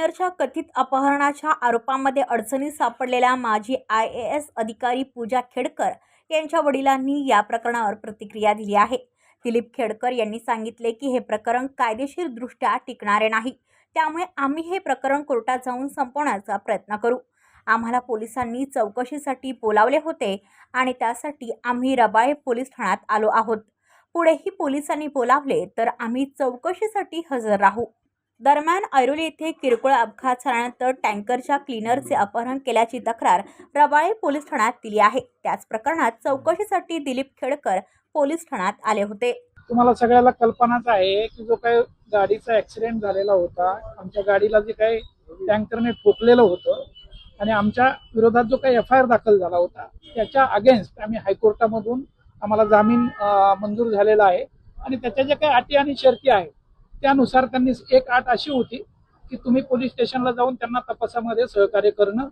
नवी कथित अपहरणाच्या आरोपामध्ये अडचणीत सापडलेल्या माजी आय ए एस अधिकारी पूजा खेडकर यांच्या वडिलांनी या प्रकरणावर प्रतिक्रिया दिली आहे. दिलीप खेडकर यांनी सांगितले की हे प्रकरण कायदेशीरदृष्ट्या टिकणारे नाही. त्यामुळे आम्ही हे प्रकरण कोर्टात जाऊन संपवण्याचा प्रयत्न करू. आम्हाला पोलिसांनी चौकशीसाठी बोलावले होते आणि त्यासाठी आम्ही रबाळे पोलीस ठाण्यात आलो आहोत. पुढेही पोलिसांनी बोलावले तर आम्ही चौकशीसाठी हजर राहू. दरम्यान ऐरोली येथे किरकोळ अपघात झाल्यानंतर टँकरच्या क्लीनरचे अपहरण केल्याची तक्रार रबाळे पोलीस ठाण्यात दिली आहे. त्याच प्रकरणात चौकशीसाठी दिलीप खेडकर पोलीस ठाण्यात आले होते. तुम्हाला सगळ्याला कल्पनाच आहे की जो काही गाडीचा ऍक्सिडेंट झालेला होता आमच्या गाडीला जे काही टँकरने ठोकलेलं होतं आणि आमच्या विरोधात जो काही एफ आय आर दाखल झाला होता त्याच्या अगेन्स्ट आम्ही हायकोर्टामधून आम्हाला जामीन मंजूर झालेला आहे. आणि त्याच्या ज्या काही अटी आणि शर्ती आहेत त्यानुसार त्यांनी एक अट अशी होती की तुम्ही पोलीस स्टेशनला जाऊन त्यांना तपासामध्ये सहकार्य करणं.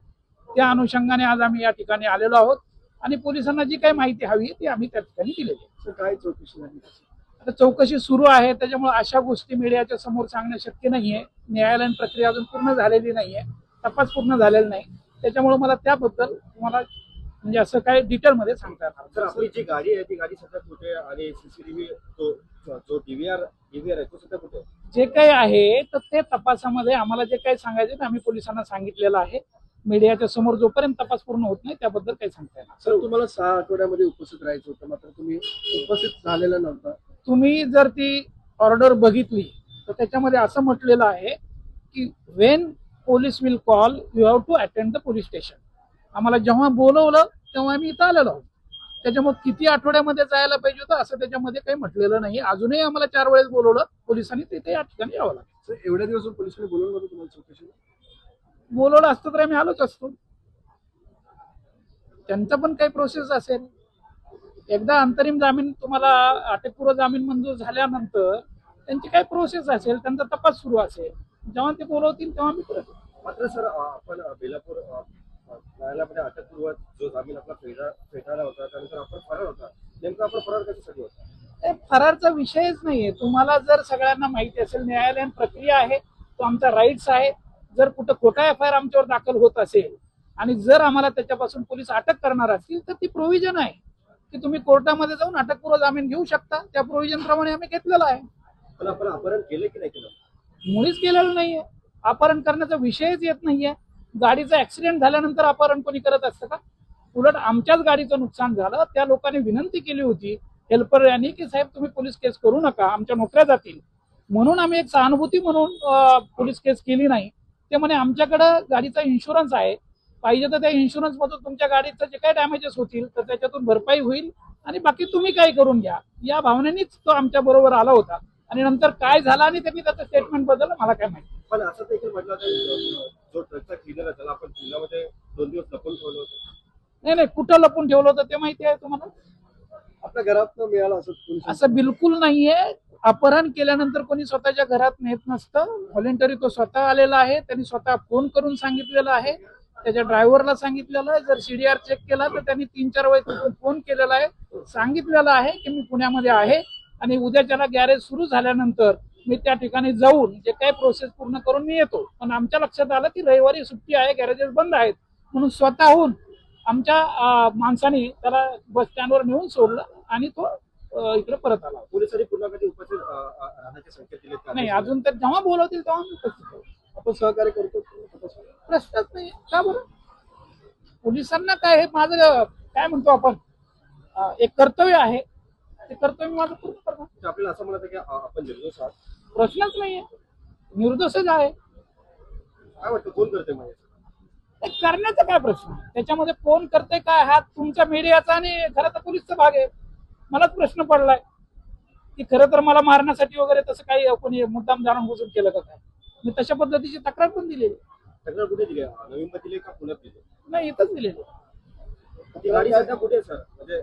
त्या अनुषंगाने आज आम्ही या ठिकाणी आलेलो आहोत. आणि पोलिसांना जी काही माहिती हवी ती आम्ही त्या ठिकाणी दिलेली आहे. काय चौकशी झाली? आता चौकशी सुरू आहे. त्याच्यामुळे अशा गोष्टी मीडियाच्या समोर सांगणं शक्य नाहीये न्यायालयीन प्रक्रिया अजून पूर्ण झालेली नाहीये तपास पूर्ण झालेला नाही. त्याच्यामुळे मला त्याबद्दल तुम्हाला म्हणजे असं काय डिटेलमध्ये सांगता येणार आपली जी गाडी आहे ती गाडी सध्या कुठे आहे? आणि सीसीटीव्ही तो जो डीव्हीआर डीव्हीआर आहे तो सध्या कुठे आहे? जे काही आहे तर ते तपासामध्ये आम्हाला जे काही सांगायचे ते आम्ही पोलिसांना सांगितलेलं आहे. मीडियाच्या समोर जोपर्यंत तपास पूर्ण होत नाही त्याबद्दल काही सांगता येणार सर तुम्हाला सहा आठवड्यामध्ये उपस्थित राहायचं होतं मात्र तुम्ही उपस्थित झालेलं नव्हतं. तुम्ही जर ती ऑर्डर बघितली तर त्याच्यामध्ये असं म्हटलेलं आहे की when police will call you have to attend the police station आम्हाला जेव्हा बोलवलं तेव्हा आम्ही इथं आलेलो आहोत. त्याच्यामुळे किती आठवड्यामध्ये जायला पाहिजे होतं असं त्याच्यामध्ये काही म्हटलेलं नाही. अजूनही आम्हाला चार वेळेस बोलवलं पोलिसांनी तिथे या ठिकाणी यावं लागेल. एवढ्या दिवस पोलिसांनी बोलवलं तुम्हाला चौकशीला? बोलवलं असतं तर आम्ही आलोच असतो. त्यांचा पण काही प्रोसेस असेल. एकदा अंतरिम जामीन तुम्हाला अटकपूर्व जामीन मंजूर झाल्यानंतर त्यांची काही प्रोसेस असेल त्यांचा तपास सुरू असेल. जेव्हा ते बोलवतील तेव्हा मी मात्र सर आपण बेलापूर न्यायालयामध्ये अटकपूर्व जो जामीन आपला फेटा फेटाळला होता त्यानंतर आपण फरार होता. नेमका आपण फरार कशासाठी होता? फरारचा विषयच नाहीये. तुम्हाला जर सगळ्यांना माहिती असेल न्यायालयीन प्रक्रिया आहे तो आमचा राईट्स आहे. जर कुठं खोटा एफ आय आर आमच्यावर दाखल होत असेल आणि जर आम्हाला त्याच्यापासून पोलीस अटक करणार असतील तर ती प्रोव्हिजन आहे. की तुम्ही कोर्टामध्ये जाऊन अटकपूर्व जामीन घेऊ शकता. त्या प्रोव्हिजन प्रमाणे आम्ही घेतलेला आहे. पण आपण अपहरण केलं की नाही केलं? मुळीच केलेलं नाहीये. अपहरण करण्याचा विषयच येत नाहीये. गाडीचा ऍक्सिडेंट झाल्यानंतर अपहरण कोणी करत असतं का? उलट आमच्याच गाडीचं नुकसान झालं त्या लोकांनी विनंती केली होती हेल्पर यांनी की साहेब तुम्ही पोलीस केस करू नका आमच्या नोकऱ्या जातील. म्हणून आम्ही एक सहानुभूती म्हणून पोलीस केस केली नाही. ते म्हणे आमच्याकडं गाडीचा इन्शुरन्स आहे पाहिजे तर त्या इन्शुरन्स मधून तुमच्या गाडीचं जे काही डॅमेजेस होतील तर त्याच्यातून भरपाई होईल आणि बाकी तुम्ही काय करून घ्या. या भावनेनेच तो आमच्या बरोबर आला होता. आणि नंतर काय झालं आणि त्यांनी त्याचं स्टेटमेंटबद्दल मला काय माहिती. पण असं देखील म्हटलं जो ट्रकचा क्लिनर आहे त्याला आपण पुण्यामध्ये दोन दिवस लपून ठेवलं होतं. नाही नाही कुठं लपून ठेवलं होतं ते माहिती आहे तुम्हाला? आपल्या घरात मिळालं असं. असं बिलकुल नाहीये. अपहरण केल्यानंतर कोणी स्वतःच्या घरात नेत नसतं. व्हॉलेंटरी तो स्वतः आलेला आहे त्यांनी स्वतः फोन करून सांगितलेलं आहे. त्याच्या ड्रायव्हरला सांगितलेलं आहे. जर सीडीआर चेक केला तर त्यांनी तीन चार वेळेस फोन केलेला आहे. सांगितलेलं आहे की मी पुण्यामध्ये आहे आणि उद्याच्याला गॅरेज सुरू झाल्यानंतर मी त्या ठिकाणी जाऊन जे काही प्रोसेस पूर्ण करून मी येतो. पण आमच्या लक्षात आलं की रविवारी सुट्टी आहे गॅरेजेस बंद आहेत. म्हणून स्वतःहून आमच्या माणसाने त्याला बस स्टँडवर नेऊन सोडलं आणि तो इकडे परत आला. पोलिसांनी पुन्हा कधी उपस्थित राहण्याचे संकेत दिले? नाही अजून तर जेव्हा बोलवतील तेव्हा आम्ही उपस्थित. आपण सहकार्य करतो. प्रश्नच नाही. का बरं? पोलिसांना काय हे माझं काय म्हणतो आपण? एक कर्तव्य आहे. ते कर्तव्य माझं पूर्ण करणार आपल्याला असं म्हणत आहे की आपण निर्दोष आहात. प्रश्नच नाहीये. निर्दोषच आहे. काय वाटतं कोण करते म्हणजे ते करण्याचा काय प्रश्न? त्याच्यामध्ये कोण करते काय हा तुमच्या मीडियाचा आणि खरं तर पोलीसचा भाग आहे. मलाच प्रश्न पडलाय. की खरं तर मला मारण्यासाठी वगैरे तसं काही कोणी मुद्दाम जाणून बुजून केलं का काय? मी तशा पद्धतीची तक्रार पण दिलेली तक्रार कुठे दिली आहे? नवी मुंबईत दिली का पुण्यात दिली नाही इथंच दिलेली ती गाडी सध्या कुठे आहे सर? म्हणजे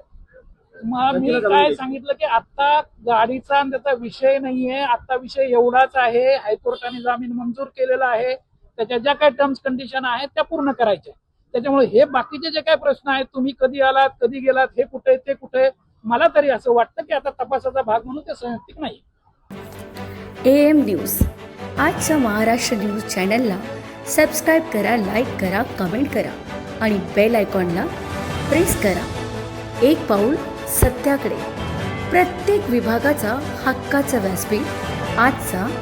मग मी काय. सांगितलं की आता गाडीचा त्याचा विषय नाहीये आता विषय एवढाच आहे हायकोर्टाने जामीन मंजूर केलेला आहे त्याच्या ज्या काही टर्म्स कंडिशन आहेत त्या पूर्ण करायच्या त्याच्यामुळे हे बाकीचे जे काही प्रश्न आहेत तुम्ही कधी आलात कधी गेलात हे कुठे ते कुठे मला तरी असं वाटतं की आता तपासाचा भाग म्हणून ते संयुक्तिक नाही. M news. आजच्या महाराष्ट्र न्यूज चॅनलला सबस्क्राईब करा लाईक करा कमेंट करा आणि बेल आयकॉनला प्रेस करा. एक पाऊल सत्याकडे. प्रत्येक विभागाचा हक्काचा व्यासपीठ आजचा